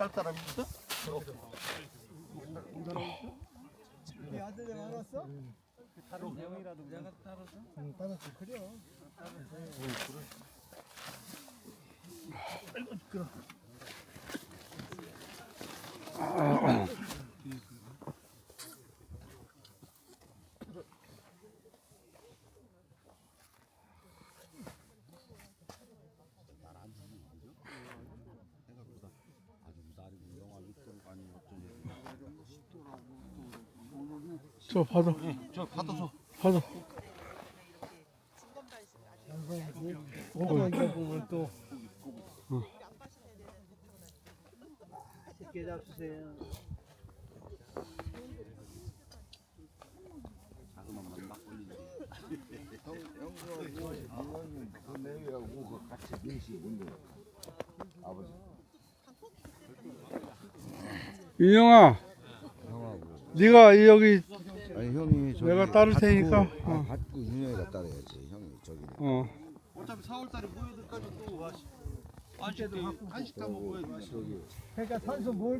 딸 사람 있어? 네 아들 알았어? 다른 병이라도 내가 따라서 응 따랐어 그래 저 받아. 저 받아서 받아. 오고 이거 보면 또 쉽게 잡수세요. 그 내외하고 그 같이 민씨 있는데 아버지 윤영아 네가 여기 아니 형이 저기 내가 따를 받고, 테니까. 아, 어. 받고 윤영이가 따라야지 형이 저기 어 어차피 4월달에 모여들까지 또 와. 한식 한식 다 먹어야 돼. 저기 그러니까 산소 뭘